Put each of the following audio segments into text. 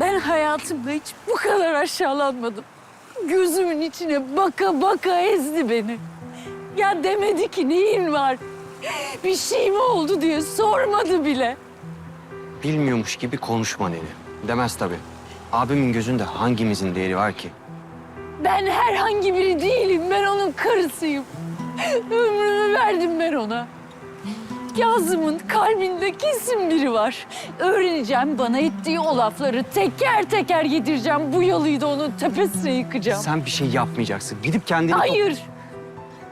Ben hayatımda hiç bu kadar aşağılanmadım. Gözümün içine baka baka ezdi beni. Ya demedi ki neyin var? Bir şey mi oldu diye sormadı bile. Bilmiyormuş gibi konuşma Neli. Demez tabii. Abimin gözünde hangimizin değeri var ki? Ben herhangi biri değilim. Ben onun karısıyım. Ömrümü verdim ben ona. Kazım'ın kalbinde kesin biri var. Öğreneceğim bana ettiği o lafları teker teker yedireceğim. Bu yalıyı da onun tepesine yıkacağım. Sen bir şey yapmayacaksın. Gidip kendini... Hayır.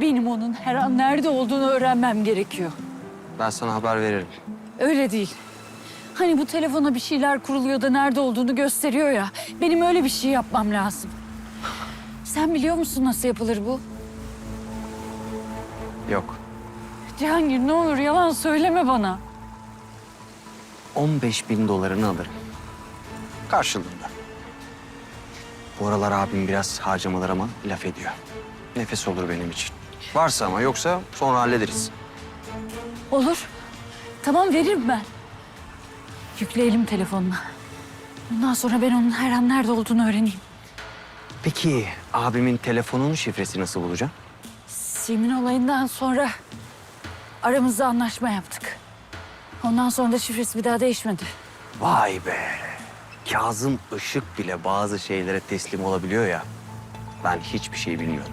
Benim onun her an nerede olduğunu öğrenmem gerekiyor. Ben sana haber veririm. Öyle değil. Hani bu telefona bir şeyler kuruluyor da nerede olduğunu gösteriyor ya. Benim öyle bir şey yapmam lazım. Sen biliyor musun nasıl yapılır bu? Yok. Cihangir ne olur yalan söyleme bana. 15 bin dolarını alırım. Karşılığında. Bu aralar abim biraz harcamalar ama laf ediyor. Nefes olur benim için. Varsa ama yoksa sonra hallederiz. Olur. Tamam veririm ben. Yükleyelim telefonuna. Bundan sonra ben onun her an nerede olduğunu öğreneyim. Peki abimin telefonunun şifresi nasıl bulacağım? Simin olayından sonra aramızda anlaşma yaptık. Ondan sonra da şifresi bir daha değişmedi. Vay be. Kazım Işık bile bazı şeylere teslim olabiliyor ya. Ben hiçbir şey bilmiyorum.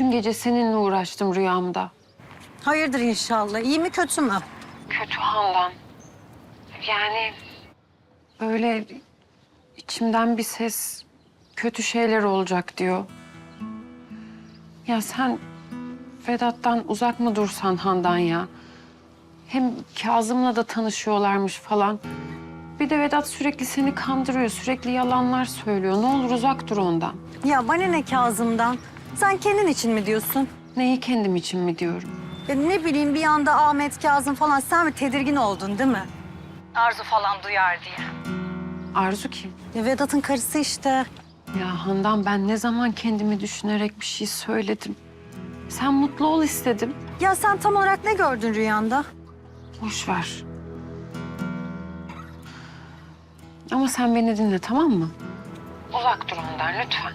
Bütün gece seninle uğraştım rüyamda. Hayırdır inşallah. İyi mi kötü mü? Kötü Handan. Yani böyle içimden bir ses kötü şeyler olacak diyor. Ya sen Vedat'tan uzak mı dursan Handan ya? Hem Kazım'la da tanışıyorlarmış falan. Bir de Vedat sürekli seni kandırıyor, sürekli yalanlar söylüyor. Ne olur uzak dur ondan. Ya bana ne Kazım'dan? Sen kendin için mi diyorsun? Neyi kendim için mi diyorum? Ya ne bileyim bir anda Ahmet, Kazım falan sen mi tedirgin oldun değil mi? Arzu falan duyar diye. Arzu kim? Ya Vedat'ın karısı işte. Ya Handan ben ne zaman kendimi düşünerek bir şey söyledim. Sen mutlu ol istedim. Ya sen tam olarak ne gördün rüyanda? Boş ver. Ama sen beni dinle tamam mı? Uzak dur ondan lütfen.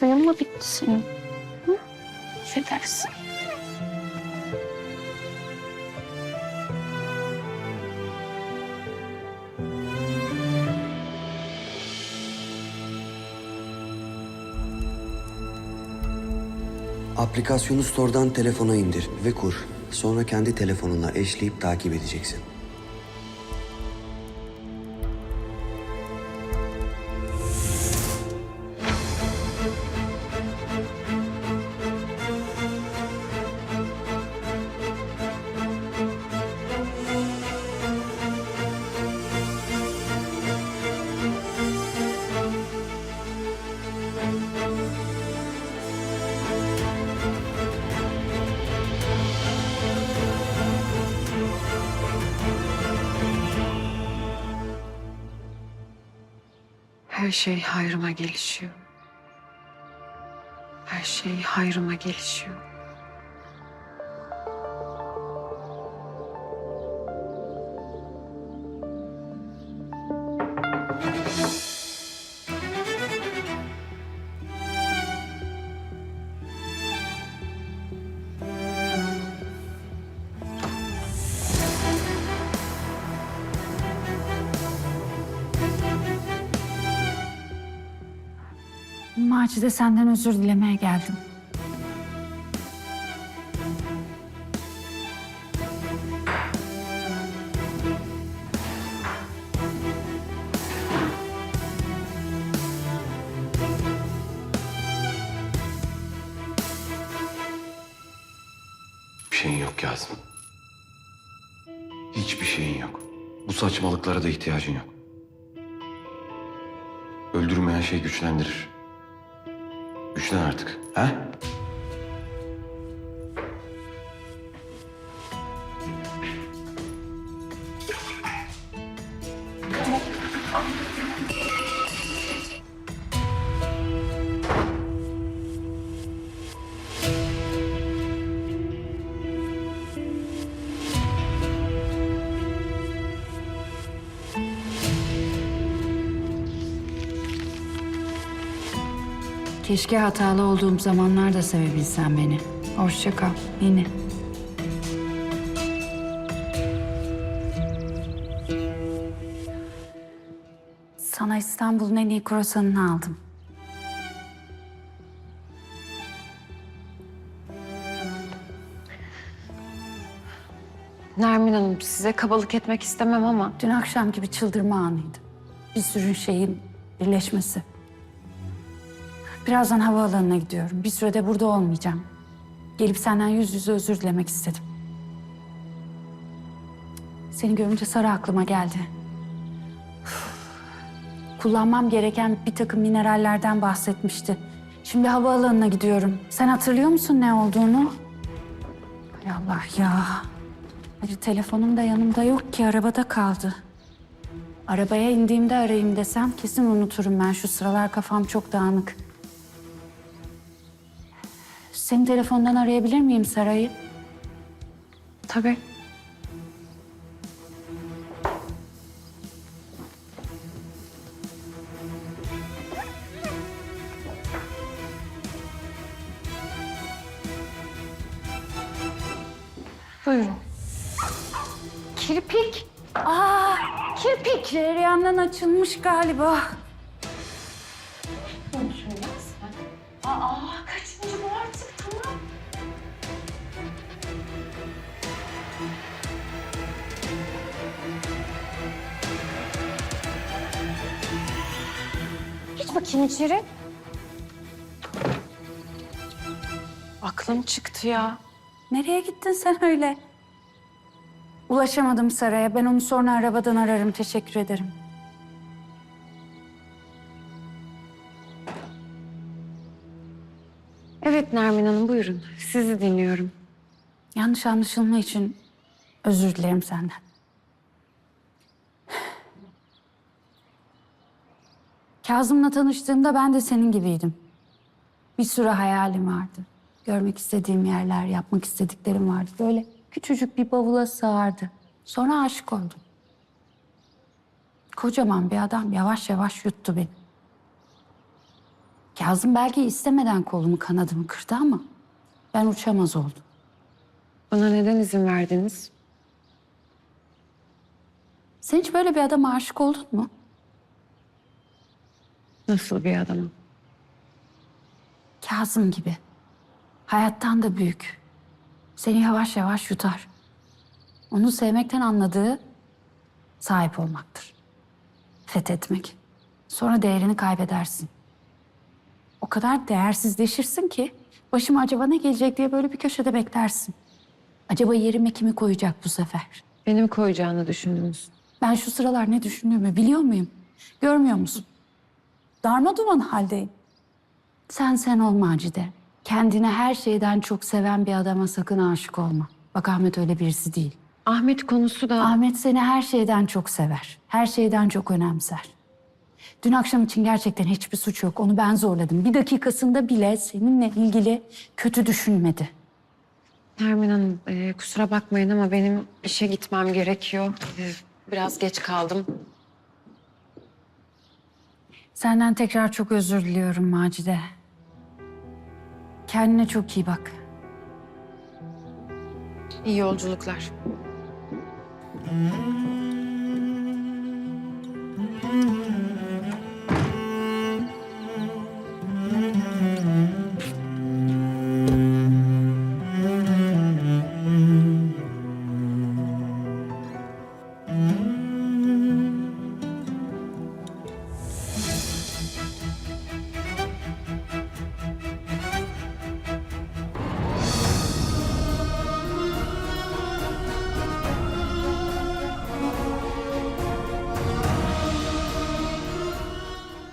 Sayın mı bitti senin? Hı? Affedersin. Aplikasyonu store'dan telefona indir ve kur. Sonra kendi telefonunla eşleyip takip edeceksin. Her şey hayrıma gelişiyor. Her şey hayrıma gelişiyor. Macide senden özür dilemeye geldim. Bir şeyin yok Kazım. Hiçbir şeyin yok. Bu saçmalıklara da ihtiyacın yok. Öldürmeyen şey güçlendirir. Güçlen artık. He? Keşke hatalı olduğum zamanlarda sevebilsen beni. Hoşça kal. Yine. Sana İstanbul'un en iyi kruvasanını aldım. Nermin Hanım size kabalık etmek istemem ama Dün akşamki bir çıldırma anıydı. Bir sürü şeyin birleşmesi. Birazdan havaalanına gidiyorum. Bir sürede burada olmayacağım. Gelip senden yüz yüze özür dilemek istedim. Seni görünce Sara aklıma geldi. Kullanmam gereken bir takım minerallerden bahsetmişti. Şimdi havaalanına gidiyorum. Sen hatırlıyor musun ne olduğunu? Hay Allah ya. Hayır, telefonum da yanımda yok ki, arabada kaldı. Arabaya indiğimde arayayım desem kesin unuturum ben. Şu sıralar kafam çok dağınık. Senin telefondan arayabilir miyim Saray'ı? tabii. Buyurun. Kirpik. Aa, kirpik yandan açılmış galiba. Geç bakayım içeri. Aklım çıktı ya. Nereye gittin sen öyle? Ulaşamadım Saray'a. Ben onu sonra arabadan ararım. Teşekkür ederim. Evet Nermin Hanım buyurun. Sizi dinliyorum. Yanlış anlaşılma için özür dilerim senden. Kazım'la tanıştığımda ben de senin gibiydim. Bir sürü hayalim vardı. Görmek istediğim yerler, yapmak istediklerim vardı. Böyle küçücük bir bavula sığardı. Sonra aşık oldum. Kocaman bir adam yavaş yavaş yuttu beni. Kazım belki istemeden kolumu kanadımı kırdı ama ben uçamaz oldum. Bana neden izin verdiniz? Sen hiç böyle bir adama aşık oldun mu? Nasıl bir adamım? Kazım gibi. Hayattan da büyük. Seni yavaş yavaş yutar. Onu sevmekten anladığı sahip olmaktır. Fethetmek. Sonra değerini kaybedersin. O kadar değersizleşirsin ki başıma acaba ne gelecek diye böyle bir köşede beklersin. Acaba yerime kimi koyacak bu sefer? Benim koyacağını düşündünüz. Ben şu sıralar ne düşündüğümü biliyor muyum? Görmüyor musun? Darma duman haldeyim. Sen sen ol Macide. Kendini her şeyden çok seven bir adama sakın aşık olma. Bak Ahmet öyle birisi değil. Ahmet konusu da... Ahmet seni her şeyden çok sever. Her şeyden çok önemser. Dün akşam için gerçekten hiçbir suç yok. Onu ben zorladım. Bir dakikasında bile seninle ilgili kötü düşünmedi. Nermin Hanım e, kusura bakmayın ama benim işe gitmem gerekiyor. E, biraz geç kaldım. Senden tekrar çok özür diliyorum Macide. Kendine çok iyi bak. İyi yolculuklar.